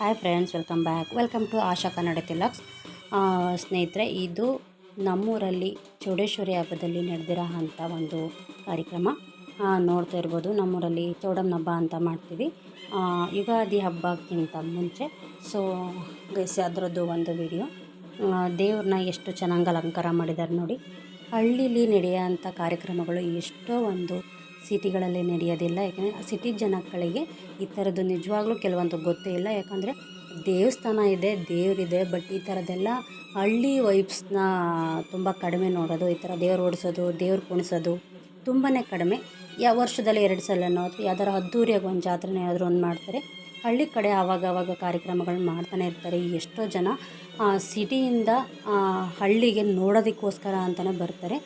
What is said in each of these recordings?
Hi friends welcome back welcome to Asha Kannada Tilaks ಸ್ನೇಹಿತರೆ, ಇದು ನಮ್ಮೂರಲ್ಲಿ ಚೌಡೇಶ್ವರಿ ಹಬ್ಬದಲ್ಲಿ ನಡೆದಿರೋ ಅಂಥ ಒಂದು ಕಾರ್ಯಕ್ರಮ. ನೋಡ್ತಾ ಇರ್ಬೋದು, ನಮ್ಮೂರಲ್ಲಿ ಚೌಡಮ್ಮನ ಹಬ್ಬ ಅಂತ ಮಾಡ್ತೀವಿ. ಯುಗಾದಿ ಹಬ್ಬಕ್ಕಿಂತ ಮುಂಚೆ. ಸೊ ಗೈಸಿ ಅದರದ್ದು ಒಂದು ವಿಡಿಯೋ ದೇವ್ರನ್ನ ಎಷ್ಟು ಚೆನ್ನಾಗಿ ಅಲಂಕಾರ ಮಾಡಿದ್ದಾರೆ ನೋಡಿ. ಹಳ್ಳೀಲಿ ನಡೆಯೋಂಥ ಕಾರ್ಯಕ್ರಮಗಳು ಎಷ್ಟೋ ಒಂದು ಸಿಟಿಗಳಲ್ಲಿ ನಡೆಯೋದಿಲ್ಲ. ಯಾಕಂದರೆ ಸಿಟಿ ಜನಗಳಿಗೆ ಈ ಥರದ್ದು ನಿಜವಾಗ್ಲೂ ಕೆಲವೊಂದು ಗೊತ್ತೇ ಇಲ್ಲ. ಯಾಕಂದರೆ ದೇವಸ್ಥಾನ ಇದೆ, ದೇವರಿದೆ ಬಟ್ ಈ ಥರದ್ದೆಲ್ಲ ಹಳ್ಳಿ ವೈಬ್ಸ್ನ ತುಂಬ ಕಡಿಮೆ ನೋಡೋದು, ಈ ಥರ ದೇವ್ರು ಓಡಿಸೋದು, ದೇವ್ರು ಕುಣಿಸೋದು ತುಂಬಾ ಕಡಿಮೆ. ಯಾವ ವರ್ಷದಲ್ಲಿ ಎರಡು ಸಲನೋ ಅಥವಾ ಯಾವ್ದಾರು ಅದ್ದೂರಿಯಾಗಿ ಒಂದು ಜಾತ್ರೆನೇ ಏನಾದರೂ ಒಂದು ಮಾಡ್ತಾರೆ. ಹಳ್ಳಿ ಕಡೆ ಆವಾಗ ಆವಾಗ ಕಾರ್ಯಕ್ರಮಗಳನ್ನ ಮಾಡ್ತಾನೆ ಇರ್ತಾರೆ. ಎಷ್ಟೋ ಜನ ಸಿಟಿಯಿಂದ ಹಳ್ಳಿಗೆ ನೋಡೋದಕ್ಕೋಸ್ಕರ ಅಂತಲೇ ಬರ್ತಾರೆ.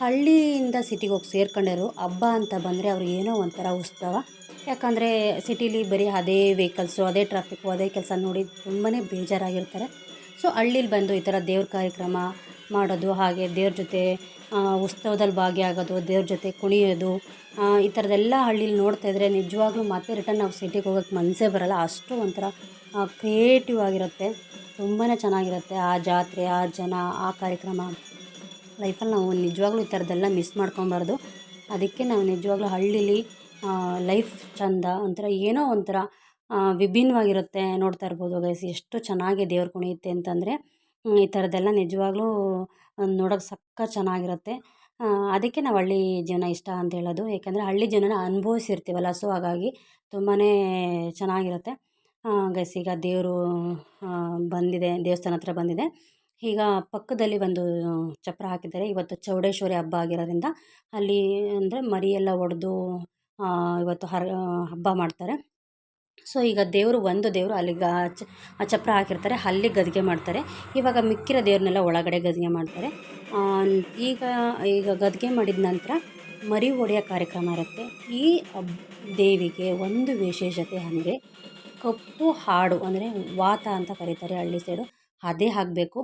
ಹಳ್ಳಿಯಿಂದ ಸಿಟಿಗೆ ಹೋಗಿ ಸೇರ್ಕೊಂಡಿರು, ಹಬ್ಬ ಅಂತ ಬಂದರೆ ಅವ್ರಿಗೆ ಏನೋ ಒಂಥರ ಉತ್ಸವ. ಯಾಕಂದರೆ ಸಿಟೀಲಿ ಬರೀ ಅದೇ ವೆಹಿಕಲ್ಸು ಅದೇ ಟ್ರಾಫಿಕ್ಕು ಅದೇ ಕೆಲಸ ನೋಡಿ ತುಂಬಾ ಬೇಜಾರಾಗಿರ್ತಾರೆ. ಸೊ ಹಳ್ಳೀಲಿ ಬಂದು ಈ ಥರ ದೇವ್ರ ಕಾರ್ಯಕ್ರಮ ಮಾಡೋದು, ಹಾಗೆ ದೇವ್ರ ಜೊತೆ ಉತ್ಸವದಲ್ಲಿ ಭಾಗಿಯಾಗೋದು, ದೇವ್ರ ಜೊತೆ ಕುಣಿಯೋದು ಈ ಥರದ್ದೆಲ್ಲ ಹಳ್ಳೀಲಿ ನೋಡ್ತಾ ಇದ್ದರೆ ನಿಜವಾಗ್ಲೂ ಮತ್ತೆ ರಿಟರ್ನ್ ನಾವು ಸಿಟಿಗೆ ಹೋಗೋಕ್ಕೆ ಮನಸ್ಸೇ ಬರಲ್ಲ. ಅಷ್ಟು ಒಂಥರ ಕ್ರಿಯೇಟಿವ್ ಆಗಿರುತ್ತೆ. ತುಂಬಾ ಚೆನ್ನಾಗಿರುತ್ತೆ ಆ ಜಾತ್ರೆ, ಆ ಜನ, ಆ ಕಾರ್ಯಕ್ರಮ. ಲೈಫಲ್ಲಿ ನಾವು ನಿಜವಾಗ್ಲೂ ಈ ಥರದ್ದೆಲ್ಲ ಮಿಸ್ ಮಾಡ್ಕೊಬಾರ್ದು. ಅದಕ್ಕೆ ನಾವು ನಿಜವಾಗ್ಲೂ ಹಳ್ಳೀಲಿ ಲೈಫ್ ಚಂದ ಒಂಥರ ಏನೋ ಒಂಥರ ವಿಭಿನ್ನವಾಗಿರುತ್ತೆ ನೋಡ್ತಾ ಇರ್ಬೋದು ಗೈಸ್ ಎಷ್ಟು ಚೆನ್ನಾಗಿ ದೇವ್ರ ಕುಣಿಯುತ್ತೆ ಅಂತಂದರೆ ಈ ಥರದ್ದೆಲ್ಲ ನಿಜವಾಗ್ಲೂ ನೋಡೋಕೆ ಸಕ್ಕ ಚೆನ್ನಾಗಿರುತ್ತೆ. ಅದಕ್ಕೆ ನಾವು ಹಳ್ಳಿ ಜೀವನ ಇಷ್ಟ ಅಂತ ಹೇಳೋದು. ಯಾಕಂದರೆ ಹಳ್ಳಿ ಜೀವನನ ಅನುಭವಿಸಿರ್ತೀವಲ್ಲ ಸೊ ಹಾಗಾಗಿ ತುಂಬಾ ಚೆನ್ನಾಗಿರುತ್ತೆ. ಗೈಸ್ ಈಗ ದೇವರು ಬಂದಿದೆ, ದೇವಸ್ಥಾನ ಹತ್ರ ಬಂದಿದೆ. ಈಗ ಪಕ್ಕದಲ್ಲಿ ಒಂದು ಚಪ್ಪರ ಹಾಕಿದ್ದಾರೆ. ಇವತ್ತು ಚೌಡೇಶ್ವರಿ ಹಬ್ಬ ಆಗಿರೋದ್ರಿಂದ ಅಲ್ಲಿ ಅಂದರೆ ಮರಿಯೆಲ್ಲ ಒಡೆದು ಇವತ್ತು ಹರ ಹಬ್ಬ ಮಾಡ್ತಾರೆ. ಸೊ, ಈಗ ದೇವರು, ಒಂದು ದೇವರು ಅಲ್ಲಿ ಗ ಚಪ್ಪರ ಹಾಕಿರ್ತಾರೆ. ಅಲ್ಲಿ ಗದಿಗೆ ಮಾಡ್ತಾರೆ. ಇವಾಗ ಮಿಕ್ಕಿರೋ ದೇವ್ರನ್ನೆಲ್ಲ ಒಳಗಡೆ ಗದಿಗೆ ಮಾಡ್ತಾರೆ. ಈಗ ಈಗ ಗದಿಗೆ ಮಾಡಿದ ನಂತರ ಮರಿ ಒಡೆಯೋ ಕಾರ್ಯಕ್ರಮ ಇರುತ್ತೆ. ಈ ದೇವಿಗೆ ಒಂದು ವಿಶೇಷತೆ ಅಂದರೆ ಕಪ್ಪು ಹಾಡು, ಅಂದರೆ ವಾತ ಅಂತ ಕರೀತಾರೆ ಹಳ್ಳಿ ಸೈಡು ಅದೇ ಆಗಬೇಕು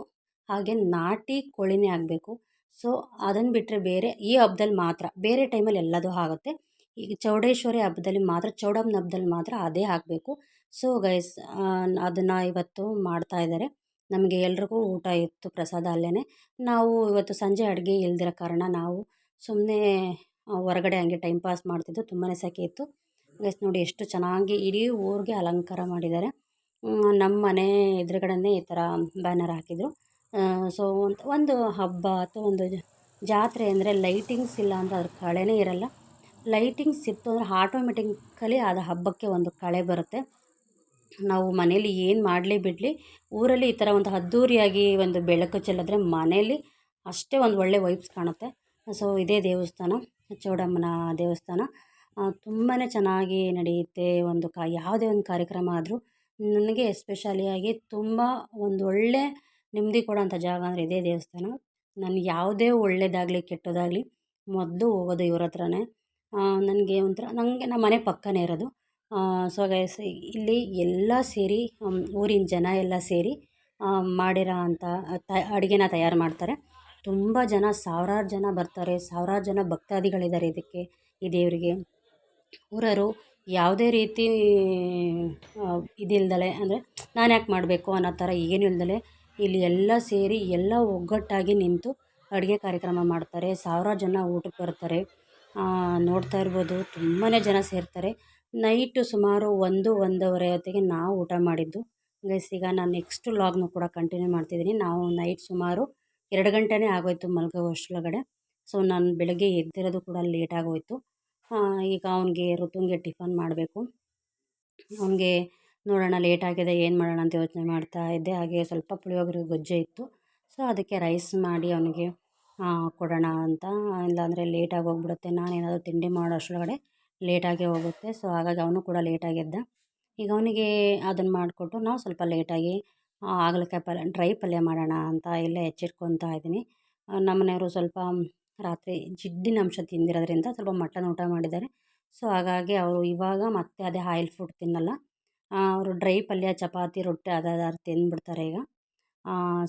ಹಾಗೆ ನಾಟಿ ಕೋಳಿನೇ ಆಗಬೇಕು. ಸೊ ಅದನ್ನು ಬಿಟ್ಟರೆ ಬೇರೆ ಈ ಹಬ್ದಲ್ಲಿ ಮಾತ್ರ, ಬೇರೆ ಟೈಮಲ್ಲಿ ಎಲ್ಲದೂ ಆಗುತ್ತೆ. ಈಗ ಚೌಡೇಶ್ವರಿ ಹಬ್ಬದಲ್ಲಿ ಮಾತ್ರ, ಚೌಡಮ್ಮನ ಹಬ್ಬದಲ್ಲಿ ಮಾತ್ರ ಅದೇ ಆಗಬೇಕು ಸೊ ಗೈಸ್ ಅದನ್ನು ಇವತ್ತು ಮಾಡ್ತಾ ಇದ್ದಾರೆ. ನಮಗೆ ಎಲ್ರಿಗೂ ಊಟ ಇತ್ತು, ಪ್ರಸಾದ ಅಲ್ಲೇ ನಾವು ಇವತ್ತು ಸಂಜೆ ಅಡುಗೆ ಇಲ್ದಿರೋ ಕಾರಣ ನಾವು ಸುಮ್ಮನೆ ಹೊರಗಡೆ ಹಂಗೆ ಟೈಮ್ ಪಾಸ್ ಮಾಡ್ತಿದ್ದು ತುಂಬಾ ಸೆಕೆ ಇತ್ತು. ಗೈಸ್ ನೋಡಿ ಎಷ್ಟು ಚೆನ್ನಾಗಿ ಇಡೀ ಊರಿಗೆ ಅಲಂಕಾರ ಮಾಡಿದ್ದಾರೆ. ನಮ್ಮ ಮನೆ ಎದುರುಗಡೆನೇ ಈ ಥರ ಬ್ಯಾನರ್ ಹಾಕಿದ್ರು. ಸೊ ಒಂದು ಹಬ್ಬ ಅಥವಾ ಒಂದು ಜಾತ್ರೆ ಅಂದರೆ ಲೈಟಿಂಗ್ಸ್ ಇಲ್ಲ ಅಂದರೆ ಅದ್ರ ಕಳೆನೇ ಇರಲ್ಲ. ಲೈಟಿಂಗ್ಸ್ ಇತ್ತು ಅಂದರೆ ಆಟೋಮೆಟಿಕಲಿ ಅದು ಹಬ್ಬಕ್ಕೆ ಒಂದು ಕಳೆ ಬರುತ್ತೆ. ನಾವು ಮನೇಲಿ ಏನು ಮಾಡಲಿ ಬಿಡಲಿ, ಊರಲ್ಲಿ ಈ ಥರ ಒಂದು ಅದ್ದೂರಿಯಾಗಿ ಒಂದು ಬೆಳಕು ಚೆಲ್ಲಿದ್ರೆ ಮನೇಲಿ ಅಷ್ಟೇ ಒಂದು ಒಳ್ಳೆ ವೈಬ್ಸ್ ಕಾಣುತ್ತೆ. ಸೊ ಇದೇ ದೇವಸ್ಥಾನ, ಚೌಡಮ್ಮನ ದೇವಸ್ಥಾನ. ತುಂಬಾ ಚೆನ್ನಾಗಿ ನಡೆಯುತ್ತೆ ಒಂದು ಕಾ, ಯಾವುದೇ ಒಂದು ಕಾರ್ಯಕ್ರಮ ಆದರೂ. ನನಗೆ ಎಸ್ಪೆಷಲಿಯಾಗಿ ತುಂಬ ಒಂದು ಒಳ್ಳೆ ನೆಮ್ಮದಿ ಕೊಡೋಂಥ ಜಾಗ ಅಂದರೆ ಇದೇ ದೇವಸ್ಥಾನ. ನಾನು ಯಾವುದೇ ಒಳ್ಳೇದಾಗಲಿ, ಕೆಟ್ಟದಾಗಲಿ ಮೊದಲು ಹೋಗೋದು ಇವ್ರ ಹತ್ರನೇ. ನನಗೆ ಒಂಥರ ನನಗೆ ನಮ್ಮ ಮನೆ ಪಕ್ಕನೇ ಇರೋದು. ಸೊ ಗೈಸ್ ಇಲ್ಲಿ ಎಲ್ಲ ಸೇರಿ ಊರಿನ ಜನ ಎಲ್ಲ ಸೇರಿ ಮಾಡಿರೋ ಅಂಥ ತ, ಅಡುಗೆನ ತಯಾರು ಮಾಡ್ತಾರೆ. ತುಂಬ ಜನ, ಸಾವಿರಾರು ಜನ ಬರ್ತಾರೆ. ಸಾವಿರಾರು ಜನ ಭಕ್ತಾದಿಗಳಿದ್ದಾರೆ ಇದಕ್ಕೆ, ಈ ದೇವರಿಗೆ. ಊರರು ಯಾವುದೇ ರೀತಿ ಇದಿಲ್ದಲೆ ಅಂದರೆ ನಾನು ಯಾಕೆ ಮಾಡಬೇಕು ಅನ್ನೋ ಥರ ಏನು ಇಲ್ದಲೆ ಇಲ್ಲಿ ಎಲ್ಲ ಸೇರಿ ಎಲ್ಲ ಒಗ್ಗಟ್ಟಾಗಿ ನಿಂತು ಅಡುಗೆ ಕಾರ್ಯಕ್ರಮ ಮಾಡ್ತಾರೆ. ಸಾವಿರಾರು ಜನ ಊಟಕ್ಕೆ ಬರ್ತಾರೆ. ನೋಡ್ತಾ ಇರ್ಬೋದು ತುಂಬಾ ಜನ ಸೇರ್ತಾರೆ. ನೈಟು ಸುಮಾರು ಒಂದು, ಒಂದೂವರೆ ಹೊತ್ತಿಗೆ ನಾವು ಊಟ ಮಾಡಿದ್ದು. ಗೈಸ್, ಈಗ ನಾನು ನೆಕ್ಸ್ಟ್ ವ್ಲಾಗ್ನು ಕೂಡ ಕಂಟಿನ್ಯೂ ಮಾಡ್ತಿದ್ದೀನಿ. ನಾವು ನೈಟ್ ಸುಮಾರು ಎರಡು ಗಂಟೆನೇ ಆಗೋಯ್ತು ಮಲ್ಗೋ ಅಷ್ಟರೊಳಗಡೆ. ಸೊ, ನಾನು ಬೆಳಗ್ಗೆ ಎದ್ದಿರೋದು ಕೂಡ ಲೇಟಾಗೋಯಿತು ಈಗ ಅವನಿಗೆ ಋತುಂಗೆ ಟಿಫನ್ ಮಾಡಬೇಕು. ಅವನಿಗೆ ನೋಡೋಣ ಲೇಟ್ ಆಗಿದೆ, ಏನು ಮಾಡೋಣ ಅಂತ ಯೋಚನೆ ಮಾಡ್ತಾ ಇದ್ದೆ. ಹಾಗೆ ಸ್ವಲ್ಪ ಪುಳಿಯೋಗರೆ ಗೊಜ್ಜೆ ಇತ್ತು. ಸೊ ಅದಕ್ಕೆ ರೈಸ್ ಮಾಡಿ ಅವನಿಗೆ ಕೊಡೋಣ ಅಂತ. ಇಲ್ಲಾಂದರೆ ಲೇಟಾಗಿ ಹೋಗ್ಬಿಡುತ್ತೆ. ನಾನೇನಾದರೂ ತಿಂಡಿ ಮಾಡೋ ಅಷ್ಟರೊಳಗಡೆ ಲೇಟಾಗೇ ಹೋಗುತ್ತೆ. ಸೊ ಹಾಗಾಗಿ ಅವನು ಕೂಡ ಲೇಟಾಗಿದ್ದ ಈಗ ಅವನಿಗೆ ಅದನ್ನು ಮಾಡಿಕೊಟ್ಟು ನಾವು ಸ್ವಲ್ಪ ಲೇಟಾಗಿ ಹಾಗಲಕಾಯಿ ಪಲ್ಯ ಡ್ರೈ ಪಲ್ಯ ಮಾಡೋಣ ಅಂತ ಇಲ್ಲೇ ಹೆಚ್ಚಿಟ್ಕೊತಾ ಇದ್ದೀನಿ. ನಮ್ಮನೆಯವರು ಸ್ವಲ್ಪ ರಾತ್ರಿ ಜಿಡ್ಡಿನ ಅಂಶ ತಿಂದಿರೋದ್ರಿಂದ ಸ್ವಲ್ಪ ಮಟನ್ ಊಟ ಮಾಡಿದ್ದಾರೆ. ಸೊ ಹಾಗಾಗಿ ಅವರು ಇವಾಗ ಮತ್ತೆ ಅದೇ ಆಯಿಲ್ ಫುಡ್ ತಿನ್ನಲ್ಲ. ಅವರು ಡ್ರೈ ಪಲ್ಯ, ಚಪಾತಿ, ರೊಟ್ಟಿ ಅದಾದ್ರು ತಿಂದ್ಬಿಡ್ತಾರೆ ಈಗ.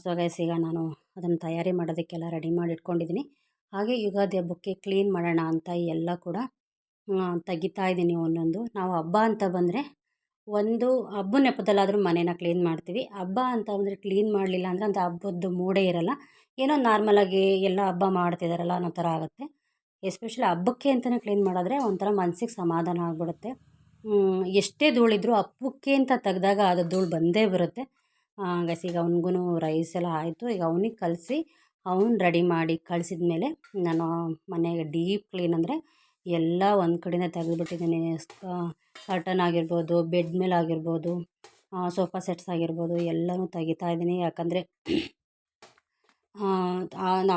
ಸೊ ಗೈಸ್ ಈಗ ನಾನು ಅದನ್ನು ತಯಾರಿ ಮಾಡೋದಕ್ಕೆಲ್ಲ ರೆಡಿ ಮಾಡಿ ಇಟ್ಕೊಂಡಿದ್ದೀನಿ ಹಾಗೆ ಯುಗಾದಿ ಹಬ್ಬಕ್ಕೆ ಕ್ಲೀನ್ ಮಾಡೋಣ ಅಂತ ಎಲ್ಲ ಕೂಡ ತೆಗಿತಾ ಇದ್ದೀನಿ ಒಂದೊಂದು. ನಾವು ಹಬ್ಬ ಅಂತ ಬಂದರೆ ಒಂದು ಹಬ್ಬ ನೆಪದಲ್ಲಾದರೂ ಮನೇನ ಕ್ಲೀನ್ ಮಾಡ್ತೀವಿ. ಹಬ್ಬ ಅಂತ ಅಂದರೆ ಕ್ಲೀನ್ ಮಾಡಲಿಲ್ಲ ಅಂದರೆ ಅಂತ ಹಬ್ಬದ್ದು ಮೂಡೇ ಇರಲ್ಲ. ಏನೋ ನಾರ್ಮಲಾಗಿ ಎಲ್ಲ ಹಬ್ಬ ಮಾಡ್ತಿದ್ದಾರಲ್ಲ ಅನ್ನೋ ಥರ ಆಗುತ್ತೆ. ಎಸ್ಪೆಷಲಿ ಹಬ್ಬಕ್ಕೆ ಅಂತಲೇ ಕ್ಲೀನ್ ಮಾಡಿದ್ರೆ ಒಂಥರ ಮನಸ್ಸಿಗೆ ಸಮಾಧಾನ ಆಗಿಬಿಡುತ್ತೆ. ಎಷ್ಟೇ ಧೂಳಿದ್ರು ಅಪ್ಪುಕ್ಕೆ ಅಂತ ತೆಗ್ದಾಗ ಅದು ಧೂಳು ಬಂದೇ ಬರುತ್ತೆ. ಗೈಸ್ ಈಗ ಅವ್ನಿಗೂ ರೈಸ್ ಎಲ್ಲ ಆಯಿತು, ಈಗ ಅವ್ನಿಗೆ ಕಲಸಿ ಅವನು ರೆಡಿ ಮಾಡಿ ಕಳಿಸಿದ ಮೇಲೆ ನಾನು ಮನೆಗೆ ಡೀಪ್ ಕ್ಲೀನ್ ಅಂದರೆ ಎಲ್ಲ ಒಂದು ಕಡೆಯಿಂದ ತೆಗೆದುಬಿಟ್ಟಿದ್ದೀನಿ ಕರ್ಟನ್ ಆಗಿರ್ಬೋದು ಬೆಡ್ ಮೇಲೆ ಆಗಿರ್ಬೋದು ಸೋಫಾ ಸೆಟ್ಸ್ ಆಗಿರ್ಬೋದು, ಎಲ್ಲನೂ ತೆಗಿತಾ ಇದ್ದೀನಿ ಯಾಕಂದರೆ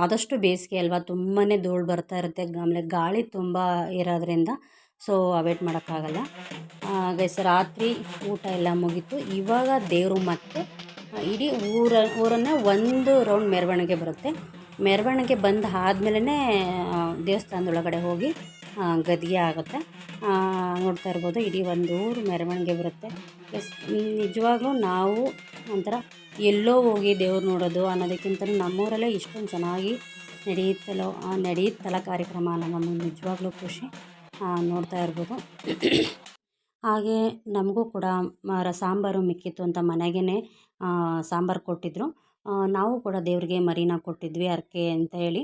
ಆದಷ್ಟು ಬೇಸಿಗೆ ಅಲ್ವಾ ತುಂಬಾ ಧೂಳು ಬರ್ತಾ ಇರುತ್ತೆ. ಆಮೇಲೆ ಗಾಳಿ ತುಂಬ ಇರೋದ್ರಿಂದ ಸೊ ಅವೇಟ್ ಮಾಡೋಕ್ಕಾಗಲ್ಲ ಗೈಸ್ ರಾತ್ರಿ ಊಟ ಎಲ್ಲ ಮುಗೀತು. ಇವಾಗ ದೇವರು ಮತ್ತೆ ಇಡೀ ಊರ, ಊರನ್ನೇ ಒಂದು ರೌಂಡ್ ಮೆರವಣಿಗೆ ಬರುತ್ತೆ. ಮೆರವಣಿಗೆ ಬಂದು ಆದ್ಮೇಲೆ ದೇವಸ್ಥಾನದೊಳಗಡೆ ಹೋಗಿ ಗದ್ಗೆ ಆಗುತ್ತೆ. ನೋಡ್ತಾ ಇರ್ಬೋದು, ಇಡೀ ಒಂದು ಊರು ಮೆರವಣಿಗೆ ಬರುತ್ತೆ. ಎಸ್ ನಿಜವಾಗ್ಲೂ ನಾವು ಒಂಥರ ಎಲ್ಲೋ ಹೋಗಿ ದೇವ್ರು ನೋಡೋದು ಅನ್ನೋದಕ್ಕಿಂತ ನಮ್ಮೂರಲ್ಲೇ ಇಷ್ಟೊಂದು ಚೆನ್ನಾಗಿ ನಡೆಯುತ್ತಲೋ ನಡೆಯುತ್ತಲ್ಲ ಕಾರ್ಯಕ್ರಮ ಅನ್ನೋ ನಮಗೆ ನಿಜವಾಗ್ಲೂ ಖುಷಿ. ನೋಡ್ತಾ ಇರ್ಬೋದು. ಹಾಗೆ ನಮಗೂ ಕೂಡ ಸಾಂಬಾರು ಮಿಕ್ಕಿತ್ತು ಅಂತ ಮನೆಗೇ ಸಾಂಬಾರು ಕೊಟ್ಟಿದ್ದರು ನಾವು ಕೂಡ ದೇವರಿಗೆ ಮರಿನ ಕೊಟ್ಟಿದ್ವಿ ಹರಕೆ ಅಂತ ಹೇಳಿ.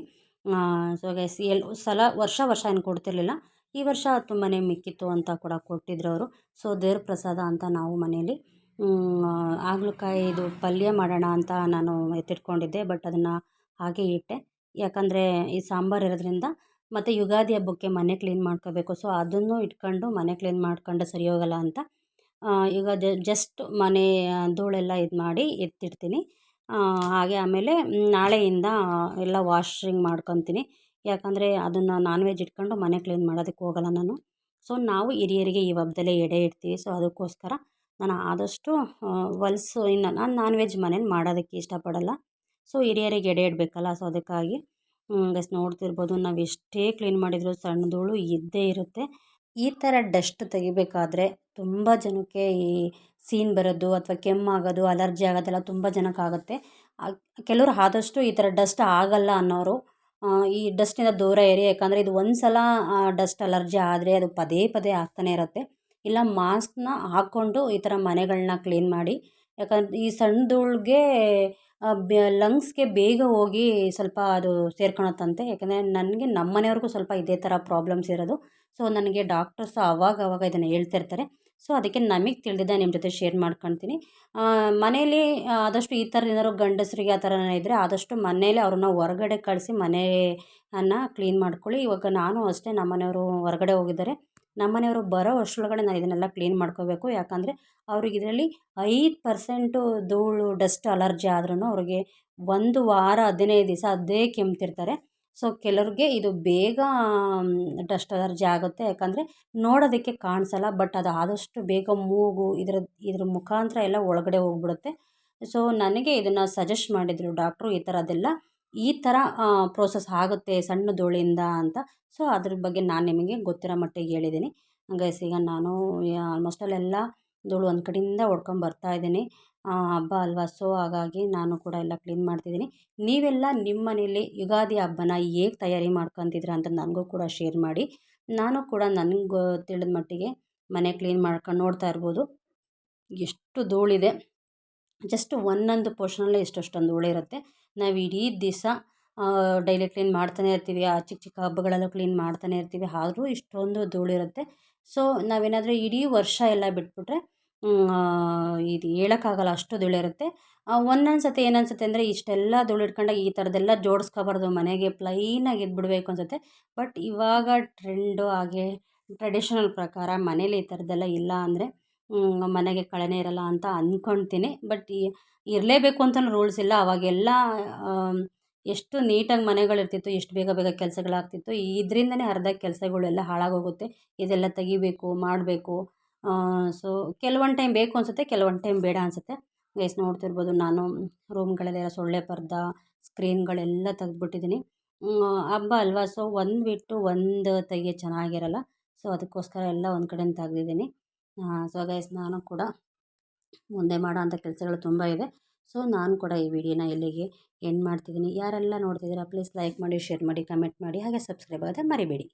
ಸೊ ಗೈಸ್ ಎಲ್, ಸಲ, ವರ್ಷ ವರ್ಷ ಏನು ಕೊಡ್ತಿರ್ಲಿಲ್ಲ. ಈ ವರ್ಷ ತುಂಬಾ ಮಿಕ್ಕಿತ್ತು ಅಂತ ಕೂಡ ಕೊಟ್ಟಿದ್ರು ಅವರು. ಸೊ ದೇವ್ರ ಪ್ರಸಾದ ಅಂತ ನಾವು ಮನೇಲಿ ಇದು ಪಲ್ಯ ಮಾಡೋಣ ಅಂತ ನಾನು ಎತ್ತಿಟ್ಕೊಂಡಿದ್ದೆ, ಬಟ್ ಅದನ್ನು ಹಾಗೆ ಇಟ್ಟೆ. ಯಾಕಂದರೆ ಈ ಸಾಂಬಾರು ಇರೋದ್ರಿಂದ ಮತ್ತು ಯುಗಾದಿ ಹಬ್ಬಕ್ಕೆ ಮನೆ ಕ್ಲೀನ್ ಮಾಡ್ಕೋಬೇಕು. ಸೊ ಅದನ್ನು ಇಟ್ಕೊಂಡು ಮನೆ ಕ್ಲೀನ್ ಮಾಡ್ಕೊಂಡು ಸರಿ ಹೋಗಲ್ಲ ಅಂತ ಈಗ ಜಸ್ಟ್ ಮನೆ ಧೂಳೆಲ್ಲ ಇದು ಮಾಡಿ ಎತ್ತಿಡ್ತೀನಿ. ಹಾಗೆ ಆಮೇಲೆ ನಾಳೆಯಿಂದ ಎಲ್ಲ ವಾಷಿಂಗ್ ಮಾಡ್ಕೊತೀನಿ. ಯಾಕಂದರೆ ಅದನ್ನು ನಾನ್ ವೆಜ್ ಇಟ್ಕೊಂಡು ಮನೆ ಕ್ಲೀನ್ ಮಾಡೋದಕ್ಕೆ ಹೋಗಲ್ಲ ನಾನು. ಸೊ ನಾವು ಹಿರಿಯರಿಗೆ ಈ ಹಬ್ಬದಲ್ಲೇ ಎಡೆ ಇಡ್ತೀವಿ. ಸೊ ಅದಕ್ಕೋಸ್ಕರ ನಾನು ಆದಷ್ಟು ಹೊಲ್ಸು ಇನ್ನು ನಾನು ನಾನ್ ವೆಜ್ ಮನೇಲಿ ಮಾಡೋದಕ್ಕೆ ಇಷ್ಟಪಡಲ್ಲ. ಸೊ ಹಿರಿಯರಿಗೆ ಎಡೆ ಇಡಬೇಕಲ್ಲ. ಸೊ ಅದಕ್ಕಾಗಿ ಗೈಸ್ ನೋಡ್ತಿರ್ಬೋದು. ನಾವು ಎಷ್ಟೇ ಕ್ಲೀನ್ ಮಾಡಿದರೂ ಸಣ್ಣ ಧೂಳು ಇದ್ದೇ ಇರುತ್ತೆ. ಈ ಥರ ಡಸ್ಟ್ ತೆಗಿಬೇಕಾದ್ರೆ ತುಂಬ ಜನಕ್ಕೆ ಈ ಸೀನ್ ಬರೋದು ಅಥವಾ ಕೆಮ್ಮಾಗೋದು ಅಲರ್ಜಿ ಆಗೋದೆಲ್ಲ ತುಂಬ ಜನಕ್ಕಾಗುತ್ತೆ ಕೆಲವರು ಆದಷ್ಟು ಈ ಥರ ಡಸ್ಟ್ ಆಗಲ್ಲ ಅನ್ನೋರು ಈ ಡಸ್ಟಿಂದ ದೂರ ಇರಿ. ಯಾಕಂದರೆ ಇದು ಒಂದು ಸಲ ಡಸ್ಟ್ ಅಲರ್ಜಿ ಆದರೆ ಅದು ಪದೇ ಪದೇ ಆಗ್ತಾನೆ ಇರುತ್ತೆ. ಇಲ್ಲ ಮಾಸ್ಕ್ನ ಹಾಕ್ಕೊಂಡು ಈ ಥರ ಮನೆಗಳನ್ನ ಕ್ಲೀನ್ ಮಾಡಿ. ಯಾಕಂದ್ರೆ ಈ ಸಣ್ಣ ಧೂಳಿಗೆ ಬೆ ಲಂಗ್ಸ್ಗೆ ಬೇಗ ಹೋಗಿ ಸ್ವಲ್ಪ ಅದು ಸೇರ್ಕೊಳತ್ತಂತೆ. ಯಾಕಂದರೆ ನನಗೆ ನಮ್ಮ ಮನೆಯವ್ರಿಗೂ ಸ್ವಲ್ಪ ಇದೇ ಥರ ಪ್ರಾಬ್ಲಮ್ಸ್ ಇರೋದು. ಸೊ, ನನಗೆ ಡಾಕ್ಟರ್ಸ್ ಅವಾಗ ಇದನ್ನು ಹೇಳ್ತಿರ್ತಾರೆ ಸೊ, ಅದಕ್ಕೆ ನಮಗೆ ತಿಳಿದಿದ್ದೆ ನಿಮ್ಮ ಜೊತೆ ಶೇರ್ ಮಾಡ್ಕೊಳ್ತೀನಿ ಮನೇಲಿ ಆದಷ್ಟು ಈ ಥರ ಏನಾದ್ರು ಗಂಡಸರಿಗೆ ಆ ಥರ ಇದ್ದರೆ ಆದಷ್ಟು ಮನೇಲಿ ಅವ್ರನ್ನ ಹೊರಗಡೆ ಕಳಿಸಿ ಮನೆಯನ್ನು ಕ್ಲೀನ್ ಮಾಡ್ಕೊಳ್ಳಿ. ಇವಾಗ ನಾನು ಅಷ್ಟೇ ನಮ್ಮ ಮನೆಯವರು ಹೊರಗಡೆ ಹೋಗಿದ್ದಾರೆ. ನಮ್ಮ ಮನೆಯವರು ಬರೋ ಅಷ್ಟರೊಳಗಡೆ ನಾನು ಇದನ್ನೆಲ್ಲ ಕ್ಲೀನ್ ಮಾಡ್ಕೋಬೇಕು. ಯಾಕಂದರೆ ಅವ್ರಿಗೆ ಇದರಲ್ಲಿ ಐದು ಪರ್ಸೆಂಟು ಧೂಳು, ಡಸ್ಟ್ ಅಲರ್ಜಿ ಆದ್ರೂ ಅವ್ರಿಗೆ ಒಂದು ವಾರ ಹದಿನೈದು ದಿವಸ ಅದೇ ಕೆಮ್ತಿರ್ತಾರೆ. ಸೊ, ಕೆಲವ್ರಿಗೆ ಇದು ಬೇಗ ಡಸ್ಟ್ ಅಲರ್ಜಿ ಆಗುತ್ತೆ. ಯಾಕಂದರೆ ನೋಡೋದಕ್ಕೆ ಕಾಣಿಸಲ್ಲ, ಬಟ್ ಅದು ಆದಷ್ಟು ಬೇಗ ಮೂಗು, ಇದರ, ಇದ್ರ ಮುಖಾಂತರ ಎಲ್ಲ ಒಳಗಡೆ ಹೋಗ್ಬಿಡುತ್ತೆ. ಸೊ, ನನಗೆ ಇದನ್ನು ಸಜೆಸ್ಟ್ ಮಾಡಿದರು ಡಾಕ್ಟ್ರು ಈ ಥರದ್ದೆಲ್ಲ. ಈ ಥರ ಪ್ರೋಸೆಸ್ ಆಗುತ್ತೆ ಸಣ್ಣ ಧೂಳಿಂದ ಅಂತ. ಸೊ ಅದ್ರ ಬಗ್ಗೆ ನಾನು ನಿಮಗೆ ಗೊತ್ತಿರೋ ಮಟ್ಟಿಗೆ ಹೇಳಿದ್ದೀನಿ. ಗೈಸ್ ಈಗ ನಾನು ಆಲ್ಮೋಸ್ಟ್ ಅಲ್ಲೆಲ್ಲ ಧೂಳು ಒಂದು ಕಡೆಯಿಂದ ಹೊಡ್ಕೊಂಬರ್ತಾ ಇದ್ದೀನಿ. ಹಬ್ಬ ಅಲ್ವಾ? ಸೊ ಹಾಗಾಗಿ ನಾನು ಕೂಡ ಎಲ್ಲ ಕ್ಲೀನ್ ಮಾಡ್ತಿದ್ದೀನಿ. ನೀವೆಲ್ಲ ನಿಮ್ಮ ಮನೇಲಿ ಯುಗಾದಿ ಹಬ್ಬನ ಹೇಗೆ ತಯಾರಿ ಮಾಡ್ಕೊತಿದ್ರ ಅಂತ ನನಗೂ ಕೂಡ ಶೇರ್ ಮಾಡಿ. ನಾನು ಕೂಡ ನನಗೆ ತಿಳಿದ ಮಟ್ಟಿಗೆ ಮನೆ ಕ್ಲೀನ್ ಮಾಡ್ಕೊಂಡು ನೋಡ್ತಾ ಇರ್ಬೋದು. ಎಷ್ಟು ಧೂಳಿದೆ ಜಸ್ಟ್ ಒಂದೊಂದು ಪೋರ್ಷನಲ್ಲೇ ಎಷ್ಟೊಷ್ಟೊಂದು ಧೂಳಿರುತ್ತೆ ನಾವು ಇಡೀ ದಿವಸ ಡೈಲಿ ಕ್ಲೀನ್ ಮಾಡ್ತಾನೆ ಇರ್ತೀವಿ. ಆ ಚಿಕ್ಕ ಚಿಕ್ಕ ಹಬ್ಬಗಳೆಲ್ಲ ಕ್ಲೀನ್ ಮಾಡ್ತಾನೆ ಇರ್ತೀವಿ. ಆದರೂ ಇಷ್ಟೊಂದು ಧೂಳಿರುತ್ತೆ ಸೊ ನಾವೇನಾದರೂ ಇಡೀ ವರ್ಷ ಎಲ್ಲ ಬಿಟ್ಬಿಟ್ರೆ ಇದು ಹೇಳೋಕ್ಕಾಗಲ್ಲ ಅಷ್ಟು ಧೂಳಿರುತ್ತೆ ಒಂದೊಂದು ಸರ್ತಿ ಏನು ಅನ್ಸುತ್ತೆ ಅಂದರೆ ಇಷ್ಟೆಲ್ಲ ಧೂಳು ಇಟ್ಕೊಂಡಾಗ ಈ ಥರದ್ದೆಲ್ಲ ಜೋಡಿಸ್ಕೋಬಾರ್ದು. ಮನೆಗೆ ಪ್ಲೈನಾಗಿ ಇದ್ಬಿಡ್ಬೇಕು ಅನ್ಸುತ್ತೆ. ಬಟ್ ಇವಾಗ ಟ್ರೆಂಡು ಹಾಗೆ ಟ್ರೆಡಿಷನಲ್ ಪ್ರಕಾರ ಮನೇಲಿ ಈ ಥರದ್ದೆಲ್ಲ ಇಲ್ಲ ಅಂದರೆ ಮನೆಗೆ ಕಳೆನೇ ಇರಲ್ಲ ಅಂತ ಅಂದ್ಕೊಳ್ತೀನಿ ಬಟ್ ಇರಲೇಬೇಕು ಅಂತಲೂ ರೂಲ್ಸ್ ಇಲ್ಲ. ಅವಾಗೆಲ್ಲ ಎಷ್ಟು ನೀಟಾಗಿ ಮನೆಗಳಿರ್ತಿತ್ತು, ಎಷ್ಟು ಬೇಗ ಬೇಗ ಕೆಲಸಗಳಾಗ್ತಿತ್ತು, ಇದರಿಂದನೇ ಅರ್ಧ ಕೆಲಸಗಳೆಲ್ಲ ಹಾಳಾಗೋಗುತ್ತೆ. ಇದೆಲ್ಲ ತೆಗಿಬೇಕು, ಮಾಡಬೇಕು. ಸೊ, ಕೆಲವೊಂದು ಟೈಮ್ ಬೇಕು ಅನಿಸುತ್ತೆ, ಕೆಲವೊಂದು ಟೈಮ್ ಬೇಡ ಅನಿಸುತ್ತೆ. ಗೈಸ್, ನೋಡ್ತಿರ್ಬೋದು, ನಾನು ರೂಮ್ಗಳಲ್ಲೆಲ್ಲ ಸೊಳ್ಳೆ ಪರ್ದ, ಸ್ಕ್ರೀನ್ಗಳೆಲ್ಲ ತೆಗೆದ್ಬಿಟ್ಟಿದ್ದೀನಿ. ಹಬ್ಬ ಅಲ್ವಾ? ಸೊ ಒಂದು ಬಿಟ್ಟು ಒಂದು ತೆಗೆಯೋ ಚೆನ್ನಾಗಿರಲ್ಲ. ಸೊ, ಅದಕ್ಕೋಸ್ಕರ ಎಲ್ಲ ಒಂದು ಕಡೆಯಿಂದ ತೆಗ್ದಿದ್ದೀನಿ. ಸೊ ಗೈಸ್ ನಾನು ಕೂಡ ಮುಂದೆ ಮಾಡೋ ಅಂಥ ಕೆಲಸಗಳು ತುಂಬ ಇದೆ. ಸೊ, ನಾನು ಕೂಡ ಈ ವಿಡಿಯೋನ ಇಲ್ಲಿಗೆ ಎಂಡ್ ಮಾಡ್ತಿದ್ದೀನಿ. ಯಾರೆಲ್ಲ ನೋಡ್ತಿದ್ದೀರಾ, ಪ್ಲೀಸ್ ಲೈಕ್ ಮಾಡಿ, ಶೇರ್ ಮಾಡಿ, ಕಮೆಂಟ್ ಮಾಡಿ, ಹಾಗೆ ಸಬ್ಸ್ಕ್ರೈಬ್ ಆಗೋದೇ ಮರಿಬೇಡಿ.